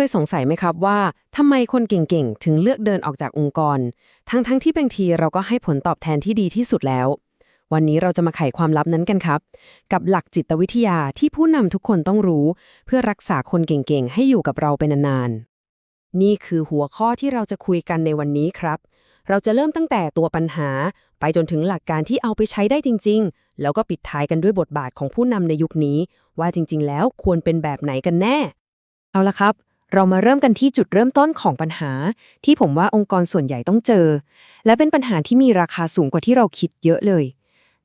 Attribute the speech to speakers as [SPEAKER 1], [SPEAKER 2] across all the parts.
[SPEAKER 1] เคยสงสัยไหมครับว่าทำไมคนเก่งๆ ถึงเลือกเดินออกจากองค์กร ทั้งๆที่บางทีเราก็ให้ผลตอบแทนที่ดีที่สุดแล้ว วันนี้เราจะมาไขความลับนั้นกันครับ กับหลักจิตวิทยาที่ผู้นำทุกคนต้องรู้ เพื่อรักษาคนเก่งๆ ให้อยู่กับเราเป็นนานๆ นี่คือหัวข้อที่เราจะคุยกันในวันนี้ครับ เราจะเริ่มตั้งแต่ตัวปัญหา ไปจนถึงหลักการที่เอาไปใช้ได้จริง ๆ แล้วก็ปิดท้ายกันด้วยบทบาทของผู้นำในยุคนี้ ว่าจริง ๆ แล้วควรเป็นแบบไหนกันแน่เอาละครับ เรามาเริ่มกันที่จุดเริ่มต้นของปัญหา ที่ผมว่าองค์กรส่วนใหญ่ต้องเจอ และเป็นปัญหาที่มีราคาสูงกว่าที่เราคิดเยอะเลย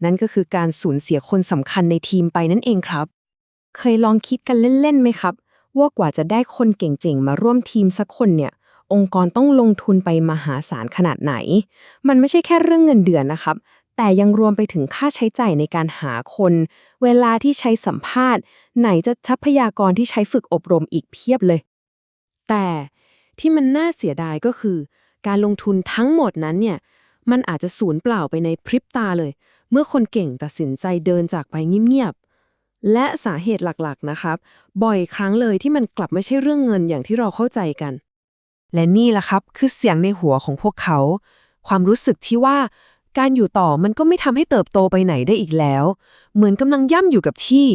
[SPEAKER 1] นั่นก็คือการสูญเสียคนสำคัญในทีมไปนั่นเองครับ เคยลองคิดกันเล่นๆไหมครับ ว่ากว่าจะได้คนเก่งๆ มาร่วมทีมสักคนเนี่ย องค์กรต้องลงทุนไปมหาศาลขนาดไหน มันไม่ใช่แค่เรื่องเงินเดือนนะครับ แต่ยังรวมไปถึงค่าใช้จ่ายในการหาคน เวลาที่ใช้สัมภาษณ์ ไหนจะทรัพยากรที่ใช้ฝึกอบรมอีกเพียบเลย แต่ที่มันน่าเสียดายก็คือ การลงทุนทั้งหมดนั้นเนี่ยมันอาจจะสูญเปล่าไปในพริบตาเลย เมื่อคนเก่งตัดสินใจเดินจากไปเงียบๆและสาเหตุหลักๆนะครับ บ่อยครั้งเลยที่มันกลับไม่ใช่เรื่องเงินอย่างที่เราเข้าใจกัน และนี่แหละครับคือเสียงในหัวของพวกเขา ความรู้สึกที่ว่าการอยู่ต่อมันก็ไม่ทำให้เติบโตไปไหนได้อีกแล้ว เหมือนกำลังย่ำอยู่กับที่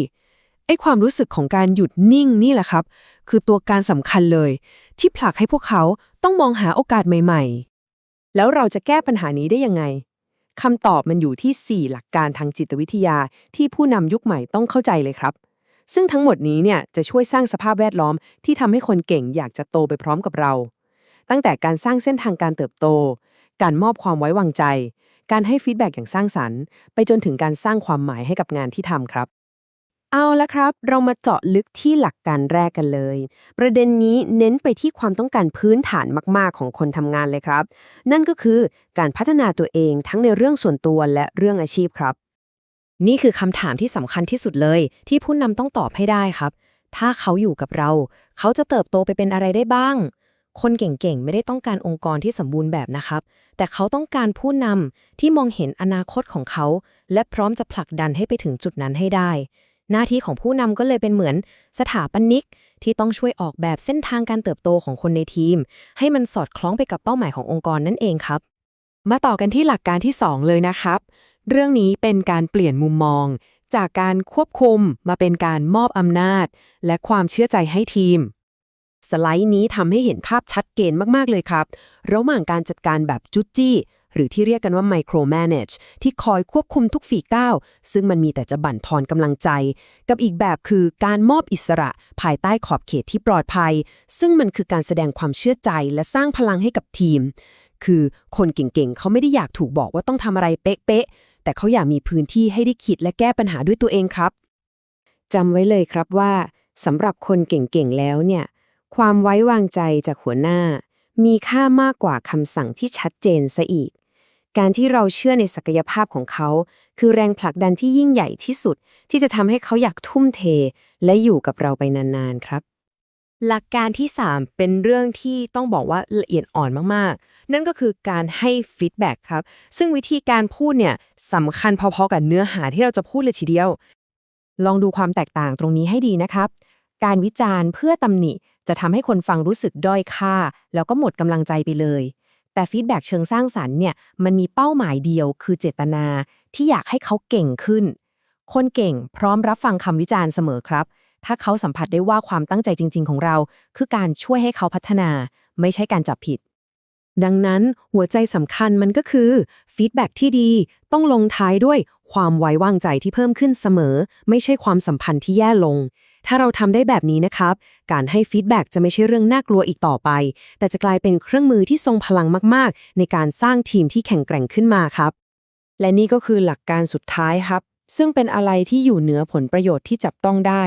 [SPEAKER 1] ไอ้ความรู้สึกของการหยุดนิ่งนี่แหละครับ คือตัวการสำคัญเลย ที่ผลักให้พวกเขาต้องมองหาโอกาสใหม่ๆ แล้วเราจะแก้ปัญหานี้ได้ยังไงคำตอบมันอยู่ที่ 4 หลักการทางจิตวิทยาที่ผู้นำยุคใหม่ต้องเข้าใจเลยครับ ซึ่งทั้งหมดนี้เนี่ยจะช่วยสร้างสภาพแวดล้อมที่ทำให้คนเก่งอยากจะโตไปพร้อมกับเรา ตั้งแต่การสร้างเส้นทางการเติบโต การมอบความไว้วางใจ การให้ฟีดแบ็กอย่างสร้างสรรค์ ไปจนถึงการสร้างความหมายให้กับงานที่ทำครับ เอาละครับ เรามาเจาะลึกที่หลักการแรกกันเลย ประเด็นนี้เน้นไปที่ความต้องการพื้นฐานมากๆของคนทำงานเลยครับ นั่นก็คือการพัฒนาตัวเองทั้งในเรื่องส่วนตัวและเรื่องอาชีพครับ นี่คือคำถามที่สำคัญที่สุดเลย ที่ผู้นำต้องตอบให้ได้ครับ ถ้าเขาอยู่กับเรา เขาจะเติบโตไปเป็นอะไรได้บ้าง คนเก่งๆ ไม่ได้ต้องการองค์กรที่สมบูรณ์แบบนะครับ แต่เขาต้องการผู้นำที่มองเห็นอนาคตของเขา และพร้อมจะผลักดันให้ไปถึงจุดนั้นให้ได้ หน้าที่ของผู้นำก็เลยเป็นเหมือนสถาปนิก ที่ต้องช่วยออกแบบเส้นทางการเติบโตของคนในทีม ให้มันสอดคล้องไปกับเป้าหมายขององค์กรนั่นเองครับ มาต่อกันที่หลักการที่ 2 เลยนะครับ เรื่องนี้เป็นการเปลี่ยนมุมมอง จากการควบคุมมาเป็นการมอบอำนาจ และความเชื่อใจให้ทีมสไลด์นี้ทำให้เห็นภาพชัดเจนมาก ๆ เลยครับ ระหว่างการจัดการแบบจุดจี้ หรือที่เรียกกันว่า micro manage ที่คอยควบคุมทุกฝีก้าว ซึ่งมันมีแต่จะบั่นทอนกำลังใจ กับอีกแบบคือการมอบอิสระภายใต้ขอบเขตที่ปลอดภัย ซึ่งมันคือการแสดงความเชื่อใจและสร้างพลังให้กับทีม คือคนเก่งๆ เขาไม่ได้อยากถูกบอกว่าต้องทำอะไรเป๊ะๆ แต่เขาอยากมีพื้นที่ให้ได้คิดและแก้ปัญหาด้วยตัวเองครับจำไว้เลยครับว่าสำหรับคนเก่งๆ แล้วเนี่ย ความไว้วางใจจากหัวหน้า มีค่ามากกว่าคำสั่งที่ชัดเจนซะอีก การที่เราเชื่อในศักยภาพของเขา คือแรงผลักดันที่ยิ่งใหญ่ที่สุด ที่จะทำให้เขาอยากทุ่มเท และอยู่กับเราไปนานๆครับ หลักการที่ 3 เป็นเรื่องที่ต้องบอกว่าละเอียดอ่อนมากๆ นั่นก็คือการให้ฟีดแบ็กครับ ซึ่งวิธีการพูดเนี่ยสำคัญพอๆกับเนื้อหาที่เราจะพูดเลยทีเดียว ลองดูความแตกต่างตรงนี้ให้ดีนะครับ การวิจารณ์เพื่อตำหนิจะทำให้คนฟังรู้สึกด้อยค่า แล้วก็หมดกำลังใจไปเลย แต่ฟีดแบ็เชิงสร้างสรรค์เนี่ยมันมีเป้าหมายเดียวคือเจตนาที่อยากให้เขาเก่งขึ้น คนเก่งพร้อมรับฟังคำวิจารณ์เสมอครับ ถ้าเขาสัมผัสได้ว่าความตั้งใจจริง ๆ ของเรา คือการช่วยให้เขาพัฒนา ไม่ใช่การจับผิด ดังนั้นหัวใจสำคัญมันก็คือฟีดแบ็กที่ดี ต้องลงท้ายด้วย ความไว้วางใจที่เพิ่มขึ้นเสมอ ไม่ใช่ความสัมพันธ์ที่แย่ลง ถ้าเราทำได้แบบนี้นะครับ การให้ฟีดแบ็กจะไม่ใช่เรื่องน่ากลัวอีกต่อไป แต่จะกลายเป็นเครื่องมือที่ทรงพลังมาก ๆ ในการสร้างทีมที่แข็งแกร่งขึ้นมาครับ และนี่ก็คือหลักการสุดท้ายครับ ซึ่งเป็นอะไรที่อยู่เหนือผลประโยชน์ที่จับต้องได้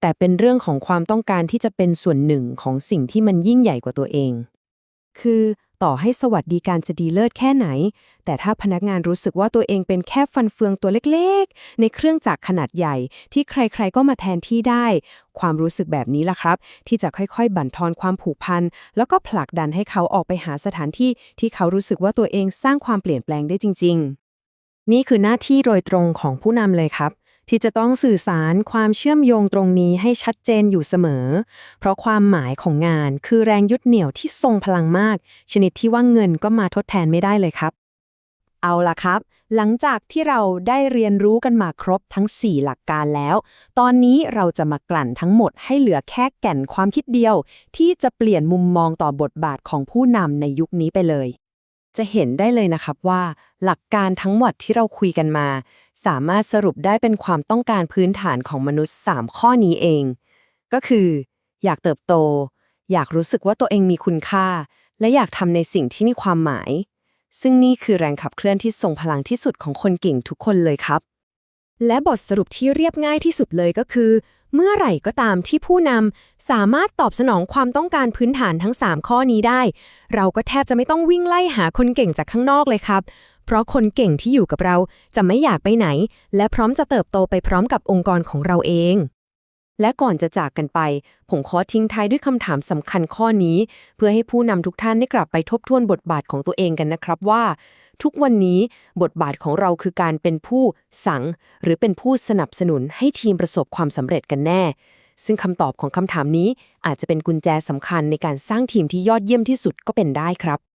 [SPEAKER 1] แต่เป็นเรื่องของความต้องการที่จะเป็นส่วนหนึ่งของสิ่งที่มันยิ่งใหญ่กว่าตัวเอง คือ ต่อให้สวัสดิการจะดีเลิศแค่ไหน แต่ถ้าพนักงานรู้สึกว่าตัวเองเป็นแค่ฟันเฟืองตัวเล็กๆ ในเครื่องจักรขนาดใหญ่ ที่ใครๆก็มาแทนที่ได้ ความรู้สึกแบบนี้ล่ะครับ ที่จะค่อยๆ บั่นทอนความผูกพัน แล้วก็ผลักดันให้เขาออกไปหาสถานที่ที่เขารู้สึกว่าตัวเองสร้างความเปลี่ยนแปลงได้จริง ๆ นี่คือหน้าที่โดยตรงของผู้นำเลยครับ ที่จะต้องสื่อสารความเชื่อมโยงตรงนี้ให้ชัดเจนอยู่เสมอ เพราะความหมายของงานคือแรงยึดเหนี่ยวที่ทรงพลังมาก ชนิดที่ว่าเงินก็มาทดแทนไม่ได้เลยครับ เอาล่ะครับ หลังจากที่เราได้เรียนรู้กันมาครบทั้ง 4 หลักการแล้ว ตอนนี้เราจะมากลั่นทั้งหมดให้เหลือแค่แก่นความคิดเดียว ที่จะเปลี่ยนมุมมองต่อบทบาทของผู้นำในยุคนี้ไปเลย จะเห็นได้เลยนะครับว่า หลักการทั้งหมดที่เราคุยกันมา สามารถสรุปได้เป็นความต้องการพื้นฐานของมนุษย์ 3 ข้อนี้เอง ก็คือ อยากเติบโต อยากรู้สึกว่าตัวเองมีคุณค่า และอยากทำในสิ่งที่มีความหมาย ซึ่งนี่คือแรงขับเคลื่อนที่ทรงพลังที่สุดของคนเก่งทุกคนเลยครับ และบทสรุปที่เรียบง่ายที่สุดเลยก็คือ เมื่อไหร่ก็ตามที่ผู้นำสามารถตอบสนองความต้องการพื้นฐานทั้ง 3 ข้อนี้ได้ เราก็แทบจะไม่ต้องวิ่งไล่หาคนเก่งจากข้างนอกเลยครับ เพราะคนเก่งที่อยู่กับเราจะไม่อยากไปไหน และพร้อมจะเติบโตไปพร้อมกับองค์กรของเราเอง และก่อนจะจากกันไป ผมขอทิ้งท้ายด้วยคำถามสำคัญข้อนี้ เพื่อให้ผู้นำทุกท่านได้กลับไปทบทวนบทบาทของตัวเองกันนะครับว่า ทุกวันนี้บทบาทของเราคือการเป็นผู้สั่ง หรือเป็นผู้สนับสนุนให้ทีมประสบความสำเร็จกันแน่ ซึ่งคำตอบของคำถามนี้อาจจะเป็นกุญแจสำคัญในการสร้างทีมที่ยอดเยี่ยมที่สุดก็เป็นได้ครับ